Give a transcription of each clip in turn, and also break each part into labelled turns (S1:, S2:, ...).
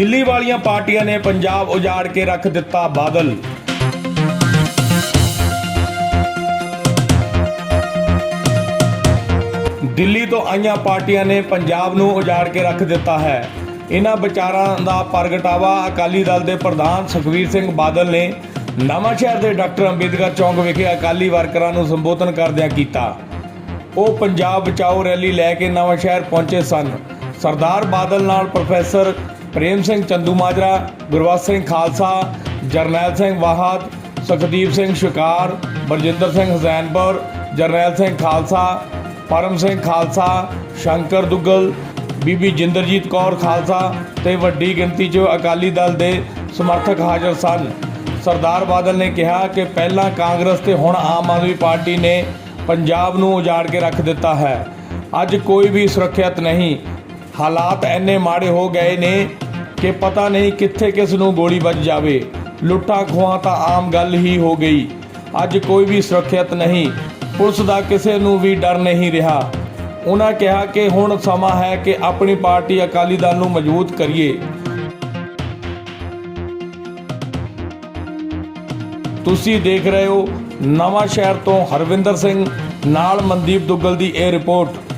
S1: ਦਿੱਲੀ ਵਾਲੀਆਂ ਪਾਰਟੀਆਂ ਨੇ ਪੰਜਾਬ ਉਜਾੜ ਕੇ ਰੱਖ ਦਿੱਤਾ ਬਾਦਲ। ਦਿੱਲੀ ਤੋਂ ਆਈਆਂ ਪਾਰਟੀਆਂ ਨੇ ਪੰਜਾਬ ਨੂੰ ਉਜਾੜ ਕੇ ਰੱਖ ਦਿੱਤਾ ਹੈ। ਇਹਨਾਂ ਵਿਚਾਰਾਂ ਦਾ ਪ੍ਰਗਟਾਵਾ ਅਕਾਲੀ ਦਲ ਦੇ ਪ੍ਰਧਾਨ ਸੁਖਵੀਰ ਸਿੰਘ ਬਾਦਲ ਨੇ ਨਵਾਂ ਸ਼ਹਿਰ ਦੇ ਡਾਕਟਰ ਅੰਬੇਦਕਰ ਚੌਂਕ ਵਿਖੇ ਅਕਾਲੀ ਵਰਕਰਾਂ ਨੂੰ ਸੰਬੋਧਨ ਕਰਦਿਆਂ ਕੀਤਾ। ਉਹ ਪੰਜਾਬ ਬਚਾਓ ਰੈਲੀ ਲੈ ਕੇ ਨਵਾਂ ਸ਼ਹਿਰ ਪਹੁੰਚੇ ਸਨ। ਸਰਦਾਰ ਬਾਦਲ ਨਾਲ ਪ੍ਰੋਫੈਸਰ ਪ੍ਰੇਮ ਸਿੰਘ ਚੰਦੂਮਾਜਰਾ ਗੁਰਬਖਸ਼ ਸਿੰਘ ਖਾਲਸਾ, ਜਰਨੈਲ ਸਿੰਘ ਵਾਹਦ, ਸੁਖਦੀਪ ਸਿੰਘ ਸ਼ਿਕਾਰ ਬਰਜਿੰਦਰ ਸਿੰਘ ਹਸੈਨਪੁਰ, ਜਰਨੈਲ ਸਿੰਘ ਖਾਲਸਾ, ਪਰਮ ਸਿੰਘ ਖਾਲਸਾ, ਸ਼ੰਕਰ ਦੁੱਗਲ, ਬੀਬੀ ਜਿੰਦਰਜੀਤ ਕੌਰ ਖਾਲਸਾ ਤੇ ਵੱਡੀ ਗਿਣਤੀ 'ਚ ਅਕਾਲੀ ਦਲ ਦੇ ਸਮਰਥਕ ਹਾਜ਼ਰ ਸਨ। ਸਰਦਾਰ ਬਾਦਲ ਨੇ ਕਿਹਾ ਕਿ ਪਹਿਲਾਂ ਕਾਂਗਰਸ ਤੇ ਹੁਣ ਆਮ ਆਦਮੀ ਪਾਰਟੀ ਨੇ ਪੰਜਾਬ ਨੂੰ ਉਜਾੜ ਕੇ ਰੱਖ ਦਿੱਤਾ ਹੈ। ਅੱਜ ਕੋਈ ਵੀ ਸੁਰੱਖਿਅਤ ਨਹੀਂ। ਹਾਲਾਤ ਐਨੇ ਮਾੜੇ ਹੋ ਗਏ ਨੇ ਕਿ ਪਤਾ ਨਹੀਂ ਕਿੱਥੇ ਕਿਸ ਨੂੰ ਗੋਲੀ ਵੱਜ ਜਾਵੇ। ਲੁੱਟਾਂ ਖੋਹਾਂ ਤਾਂ ਆਮ ਗੱਲ ਹੀ ਹੋ ਗਈ। ਅੱਜ ਕੋਈ ਵੀ ਸੁਰੱਖਿਅਤ ਨਹੀਂ। ਪੁਲਿਸ ਦਾ ਕਿਸੇ ਨੂੰ ਵੀ ਡਰ ਨਹੀਂ ਰਿਹਾ। ਉਹਨਾਂ ਕਿਹਾ ਕਿ ਹੁਣ ਸਮਾਂ ਹੈ ਕਿ ਆਪਣੀ ਪਾਰਟੀ ਅਕਾਲੀ ਦਲ ਨੂੰ ਮਜ਼ਬੂਤ ਕਰੀਏ। ਤੁਸੀਂ ਦੇਖ ਰਹੇ ਹੋ ਨਵਾਂ ਸ਼ਹਿਰ ਤੋਂ ਹਰਵਿੰਦਰ ਸਿੰਘ, ਨਾਲ ਮਨਦੀਪ ਦੁੱਗਲ ਦੀ ਇਹ ਰਿਪੋਰਟ।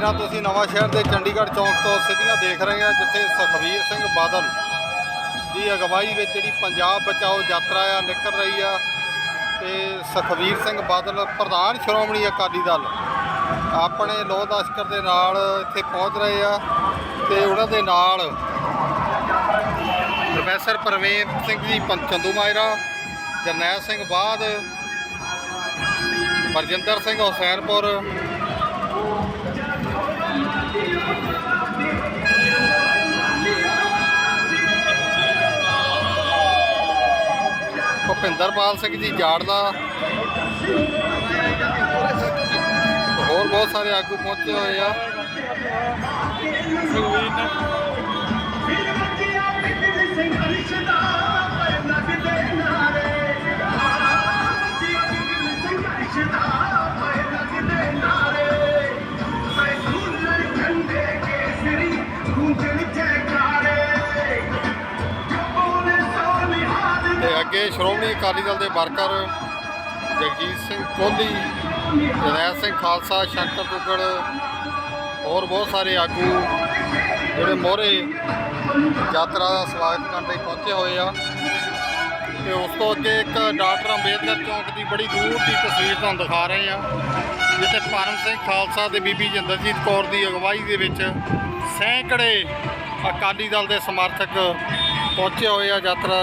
S2: ਤਸਵੀਰਾਂ ਤੁਸੀਂ ਨਵਾਂ ਸ਼ਹਿਰ ਦੇ ਚੰਡੀਗੜ੍ਹ ਚੌਂਕ ਤੋਂ ਸਿੱਧੀਆਂ ਦੇਖ ਰਹੇ ਆ, ਜਿੱਥੇ ਸੁਖਵੀਰ ਸਿੰਘ ਬਾਦਲ ਦੀ ਅਗਵਾਈ ਵਿੱਚ ਜਿਹੜੀ ਪੰਜਾਬ ਬਚਾਓ ਯਾਤਰਾ ਆ ਨਿਕਲ ਰਹੀ ਆ, ਤੇ ਸੁਖਵੀਰ ਸਿੰਘ ਬਾਦਲ ਪ੍ਰਧਾਨ ਸ਼੍ਰੋਮਣੀ ਅਕਾਲੀ ਦਲ ਆਪਣੇ ਲੋਹ ਦਸਕਰ ਦੇ ਨਾਲ ਇੱਥੇ ਪਹੁੰਚ ਰਹੇ ਆ, ਤੇ ਉਹਨਾਂ ਦੇ ਨਾਲ ਪ੍ਰੋਫੈਸਰ ਪਰਵੇਮ ਸਿੰਘ ਜੀ ਪੰਚੰਦੂ ਮਾਇਰਾ, ਜਰਨੈਲ ਸਿੰਘ ਬਾਦ, ਬਰਜਿੰਦਰ ਸਿੰਘ ਹੁਸੈਨਪੁਰ ਭੁਪਿੰਦਰਪਾਲ ਸਿੰਘ ਜੀ ਜਾੜ ਦਾ ਹੋਰ ਬਹੁਤ ਸਾਰੇ ਆਗੂ ਪਹੁੰਚੇ ਹੋਏ ਆ। ਤੇ ਅੱਗੇ ਸ਼੍ਰੋਮਣੀ ਅਕਾਲੀ ਦਲ ਦੇ ਵਰਕਰ ਜਗਜੀਤ ਸਿੰਘ ਕੋਹਲੀ ਜਰਨੈਲ ਸਿੰਘ ਖਾਲਸਾ, ਸ਼ੰਕਰ ਦੁੱਗੜ ਹੋਰ ਬਹੁਤ ਸਾਰੇ ਆਗੂ ਜਿਹੜੇ ਮੋਹਰੇ ਯਾਤਰਾ ਦਾ ਸਵਾਗਤ ਕਰਨ ਲਈ ਪਹੁੰਚੇ ਹੋਏ ਆ। ਤੇ ਉਸ ਤੋਂ ਅੱਗੇ ਇੱਕ ਡਾਕਟਰ ਅੰਬੇਦਕਰ ਚੌਂਕ ਦੀ ਬੜੀ ਦੂਰ ਦੀ ਤਸਵੀਰ ਤੁਹਾਨੂੰ ਦਿਖਾ ਰਹੇ ਆ, ਜਿੱਥੇ ਪਰਮ ਸਿੰਘ ਖਾਲਸਾ ਤੇ ਬੀਬੀ ਜਿੰਦਰਜੀਤ ਕੌਰ ਦੀ ਅਗਵਾਈ ਦੇ ਵਿੱਚ ਸੈਂਕੜੇ ਅਕਾਲੀ ਦਲ ਦੇ ਸਮਰਥਕ ਪਹੁੰਚੇ ਹੋਏ ਆ ਯਾਤਰਾ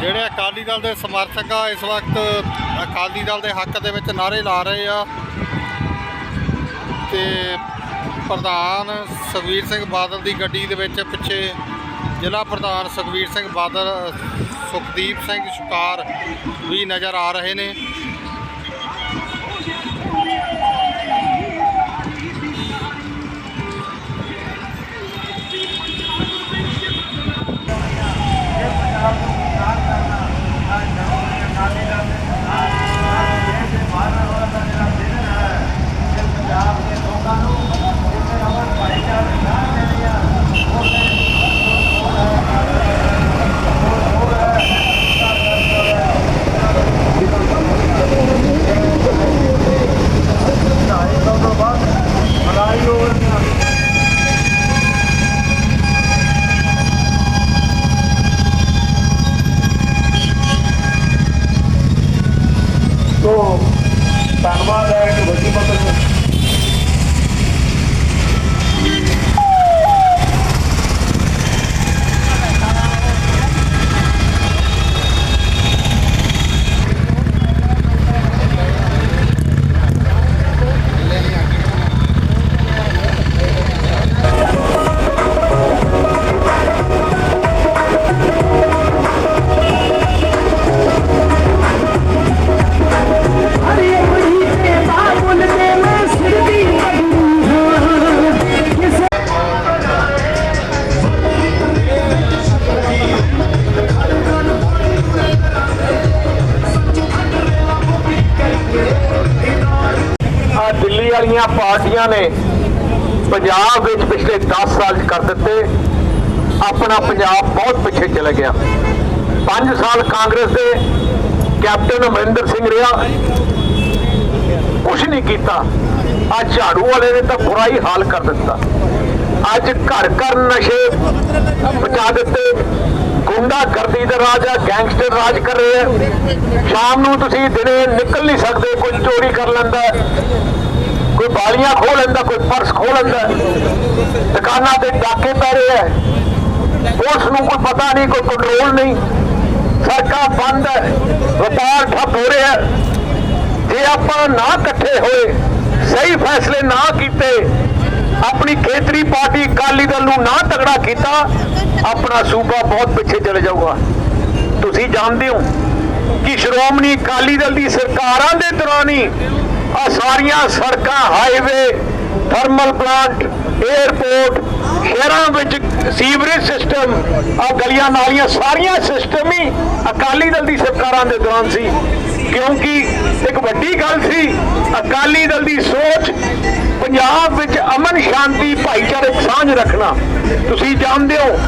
S2: ਜਿਹੜੇ ਅਕਾਲੀ ਦਲ ਦੇ ਸਮਰਥਕ ਆ, ਇਸ ਵਕਤ ਅਕਾਲੀ ਦਲ ਦੇ ਹੱਕ ਦੇ ਵਿੱਚ ਨਾਰੇ ਲਾ ਰਹੇ ਆ ਤੇ ਪ੍ਰਧਾਨ ਸੁਖਵੀਰ ਸਿੰਘ ਬਾਦਲ ਦੀ ਗੱਡੀ ਦੇ ਵਿੱਚ ਪਿੱਛੇ ਜ਼ਿਲ੍ਹਾ ਪ੍ਰਧਾਨ ਸੁਖਵੀਰ ਸਿੰਘ ਬਾਦਲ, ਸੁਖਦੀਪ ਸਿੰਘ ਸ਼ੁਕਾਰ ਵੀ ਨਜ਼ਰ ਆ ਰਹੇ ਨੇ।
S1: ਧੰਨਵਾਦ ਹੈ ਕਿ ਵੱਡੀ ਮਦਦ ਪਾਰਟੀਆਂ ਨੇ ਪੰਜਾਬ ਵਿੱਚ ਪਿਛਲੇ 10 ਸਾਲ ਕਰ ਦਿੱਤੇ। ਆਪਣਾ ਪੰਜਾਬ ਬਹੁਤ ਪਿੱਛੇ ਚਲੇ ਗਿਆ। 5 ਸਾਲ ਕਾਂਗਰਸ ਦੇ ਕੈਪਟਨ ਅਮਰਿੰਦਰ ਸਿੰਘ ਰਿਹਾ। ਕੁਛ ਨਹੀਂ ਕੀਤਾ। ਅੱਜ ਝਾੜੂ ਵਾਲੇ ਨੇ ਤਾਂ ਬੁਰਾ ਹੀ ਹਾਲ ਕਰ ਦਿੱਤਾ। ਅੱਜ ਘਰ ਘਰ ਨਸ਼ੇ ਪਹੁੰਚਾ ਦਿੱਤੇ। ਗੁੰਡਾ ਗਰਦੀ ਦਾ ਰਾਜ ਆ, ਗੈਂਗਸਟਰ ਰਾਜ ਕਰ ਰਹੇ ਆ। ਸ਼ਾਮ ਨੂੰ ਤੁਸੀਂ ਦਿਨੇ ਨਿਕਲ ਨਹੀਂ ਸਕਦੇ, ਕੋਈ ਚੋਰੀ ਕਰ ਲੈਂਦਾ। ਕੋਈ ਬਾਲੀਆਂ ਖੋਹ ਲੈਂਦਾ, ਕੋਈ ਪਰਸ ਖੋਹ ਲੈਂਦਾ। ਦੁਕਾਨਾਂ ਤੇ ਡਾਕੇ ਪੈ ਰਹੇ ਆ ਪੁਲਿਸ ਨੂੰ ਕੋਈ ਪਤਾ ਨਹੀਂ, ਕੋਈ ਕੰਟਰੋਲ ਨਹੀਂ। ਸੜਕਾਂ ਬੰਦ ਹੈ ਵਪਾਰ ਠੱਪ ਹੋ ਰਿਹਾ ਜੇ ਆਪਾਂ ਨਾ ਇਕੱਠੇ ਹੋਏ, ਸਹੀ ਫੈਸਲੇ ਨਾ ਕੀਤੇ, ਆਪਣੀ ਖੇਤਰੀ ਪਾਰਟੀ ਅਕਾਲੀ ਦਲ ਨੂੰ ਨਾ ਤਗੜਾ ਕੀਤਾ, ਆਪਣਾ ਸੂਬਾ ਬਹੁਤ ਪਿੱਛੇ ਚਲੇ ਜਾਊਗਾ। ਤੁਸੀਂ ਜਾਣਦੇ ਹੋ ਕਿ ਸ਼੍ਰੋਮਣੀ ਅਕਾਲੀ ਦਲ ਦੀ ਸਰਕਾਰਾਂ ਦੇ ਦੌਰਾਨ ਹੀ ਆ ਸਾਰੀਆਂ ਸੜਕਾਂ ਹਾਈਵੇ ਥਰਮਲ ਪਲਾਂਟ 에ਅਰਪੋਰਟ ਸ਼ਹਿਰਾਂ ਵਿੱਚ ਸੀਵਰੇਜ ਸਿਸਟਮ ਆ ਗਲੀਆਂ ਨਾਲੀਆਂ, ਸਾਰੀਆਂ ਸਿਸਟਮ ਹੀ ਅਕਾਲੀ ਦਲ ਦੀ ਸਰਕਾਰਾਂ ਦੇ ਦੌਰਾਨ ਸੀ। ਕਿਉਂਕਿ ਇੱਕ ਵੱਡੀ ਗੱਲ ਸੀ, ਅਕਾਲੀ ਦਲ ਦੀ ਸੋਚ, ਪੰਜਾਬ ਵਿੱਚ ਅਮਨ ਸ਼ਾਂਤੀ ਭਾਈਚਾਰਕ ਸਾਂਝ ਰੱਖਣਾ। ਤੁਸੀਂ ਜਾਣਦੇ ਹੋ,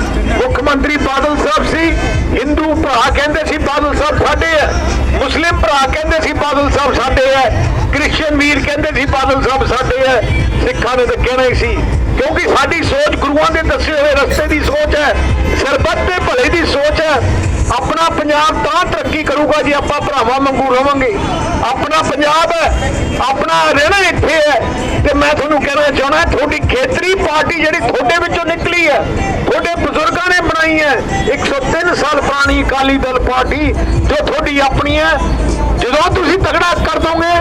S1: ਮੁੱਖ ਮੰਤਰੀ ਬਾਦਲ ਸਾਹਿਬ ਸੀ, ਹਿੰਦੂ ਭਰਾ ਕਹਿੰਦੇ ਸੀ, ਬਾਦਲ ਸਾਹਿਬ ਸਾਡੇ ਹੈ ਮੁਸਲਿਮ ਭਰਾ ਕਹਿੰਦੇ ਸੀ, ਬਾਦਲ ਸਾਹਿਬ ਸਾਡੇ ਹੈ ਕ੍ਰਿਸਚੀਅਨ ਵੀਰ ਕਹਿੰਦੇ ਸੀ, ਬਾਦਲ ਸਾਹਿਬ ਸਾਡੇ ਹੈ ਸਿੱਖਾਂ ਨੇ ਤਾਂ ਕਹਿਣਾ ਹੀ ਸੀ। ਕਿਉਂਕਿ ਸਾਡੀ ਸੋਚ ਗੁਰੂਆਂ ਦੇ ਦੱਸੇ ਹੋਏ ਰਸਤੇ ਦੀ ਸੋਚ ਹੈ, ਸਰਬੱਤ ਦੇ ਭਲੇ ਦੀ ਸੋਚ ਹੈ। ਆਪਣਾ ਪੰਜਾਬ ਤਾਂ ਤਰੱਕੀ ਕਰੂਗਾ ਜੇ ਆਪਾਂ ਭਰਾਵਾਂ ਵਾਂਗੂ ਰਵਾਂਗੇ। ਆਪਣਾ ਪੰਜਾਬ ਹੈ, ਆਪਣਾ ਰਹਿਣਾ ਇੱਥੇ ਹੈ। ਤੇ ਮੈਂ ਤੁਹਾਨੂੰ ਕਹਿਣਾ ਚਾਹਣਾ ਤੁਹਾਡੀ ਖੇਤਰੀ ਪਾਰਟੀ ਜਿਹੜੀ ਤੁਹਾਡੇ ਵਿੱਚੋਂ ਨਿਕਲੀ ਹੈ, ਤੁਹਾਡੇ ਬਜ਼ੁਰਗਾਂ ਨੇ ਬਣਾਈ ਹੈ 103 ਸਾਲ ਪੁਰਾਣੀ ਅਕਾਲੀ ਦਲ ਪਾਰਟੀ ਜੋ ਤੁਹਾਡੀ ਆਪਣੀ ਹੈ, ਜਦੋਂ ਤੁਸੀਂ ਤਗੜਾ ਕਰ ਦੋਗੇ,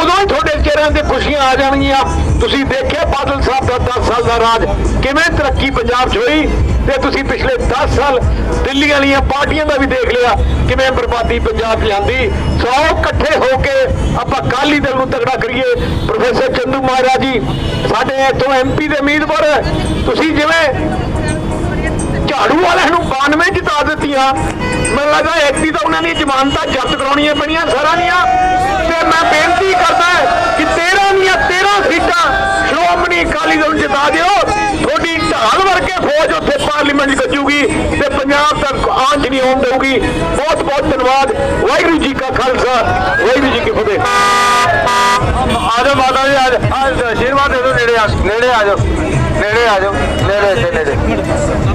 S1: ਉਦੋਂ ਹੀ ਤੁਹਾਡੇ ਚਿਹਰਿਆਂ ਤੇ ਖੁਸ਼ੀਆਂ ਆ ਜਾਣਗੀਆਂ। ਤੁਸੀਂ ਦੇਖਿਆ ਬਾਦਲ ਸਾਹਿਬ ਦਾ 10 ਸਾਲ ਦਾ ਰਾਜ ਕਿਵੇਂ ਤਰੱਕੀ ਪੰਜਾਬ 'ਚ ਹੋਈ ਤੇ ਤੁਸੀਂ ਪਿਛਲੇ 10 ਸਾਲ ਦਿੱਲੀ ਵਾਲੀਆਂ ਪਾਰਟੀਆਂ ਦਾ ਵੀ ਦੇਖ ਲਿਆ ਕਿਵੇਂ ਬਰਬਾਦੀ ਪੰਜਾਬ 'ਚ ਆਂਦੀ। ਸੋ ਇਕੱਠੇ ਹੋ ਕੇ ਆਪਾਂ ਕਾਲੀ ਦਲ ਨੂੰ ਤਗੜਾ ਕਰੀਏ। ਪ੍ਰੋਫੈਸਰ ਚੰਦੂ ਮਹਾਰਾਜ ਜੀ, ਸਾਡੇ ਇੱਥੋਂ ਐਮਪੀ ਦੇ ਉਮੀਦਵਾਰ ਤੁਸੀਂ ਜਿਵੇਂ ਝਾੜੂ ਵਾਲਿਆਂ ਨੂੰ 92 ਜਿਤਾ ਦਿੱਤੀਆਂ ਮੈਨੂੰ ਲੱਗਦਾ ਐਕਟੀ ਤਾਂ ਉਹਨਾਂ ਦੀਆਂ ਜ਼ਮਾਨਤਾਂ ਜ਼ਬਤ ਕਰਾਉਣੀਆਂ ਪੈਣੀਆਂ ਸਾਰਿਆਂ ਦੀਆਂ। ਤੇ ਮੈਂ ਬੇਨਤੀ ਕਰਦਾ ਕਿ 13 ਦੀਆਂ 13 ਸੀਟਾਂ ਸ਼੍ਰੋਮਣੀ ਅਕਾਲੀ ਦਲ ਜਿਤਾ ਦਿਓ। ਤੁਹਾਡੀ ਢਾਲ ਵਰਗੇ ਫੌਜ ਉੱਥੇ ਪਾਰਲੀਮੈਂਟ ਗੱਜੂਗੀ ਤੇ ਪੰਜਾਬ ਤੱਕ ਆਂਚ ਨਹੀਂ ਆਉਣ ਦੇਊਗੀ। ਬਹੁਤ ਬਹੁਤ ਧੰਨਵਾਦ। ਵਾਹਿਗੁਰੂ ਜੀ ਕਾ ਖਾਲਸਾ। ਵਾਹਿਗੁਰੂ ਜੀ ਕੀ ਫਤਿਹ। ਆਜੋ ਮਾਤਾ ਜੀ ਆਜੋ, ਆਸ਼ੀਰਵਾਦ ਦੇ ਦਿਓ, ਨੇੜੇ ਆ ਨੇੜੇ ਆ ਜਾਓ। ਨੇੜੇ ਆ ਜਾਓ। ਨੇੜੇ ਨੇੜੇ।